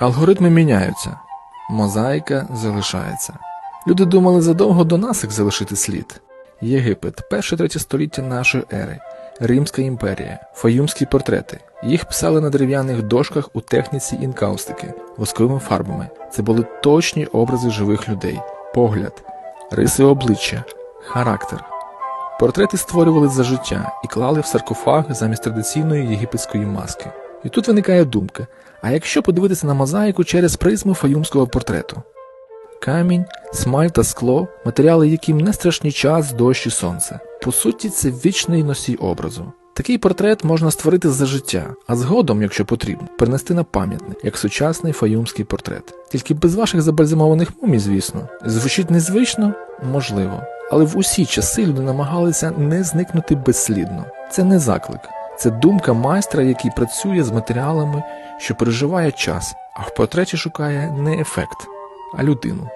Алгоритми міняються, мозаїка залишається. Люди думали задовго до нас, як залишити слід. Єгипет, перше третє століття нашої ери, Римська імперія, фаюмські портрети. Їх писали на дерев'яних дошках у техніці інкаустики, восковими фарбами. Це були точні образи живих людей, погляд, риси обличчя, характер. Портрети створювали за життя і клали в саркофаг замість традиційної єгипетської маски. І тут виникає думка: а якщо подивитися на мозаїку через призму фаюмського портрету? Камінь, смаль та скло, матеріали, яким не страшні час, дощ і сонце. По суті, це вічний носій образу. Такий портрет можна створити за життя, а згодом, якщо потрібно, перенести на пам'ятник, як сучасний фаюмський портрет. Тільки без ваших забальзамованих мумій, звісно. Звучить незвично? Можливо. Але в усі часи люди намагалися не зникнути безслідно. Це не заклик, це думка майстра, який працює з матеріалами, що переживає час, а в портреті шукає не ефект, а людину.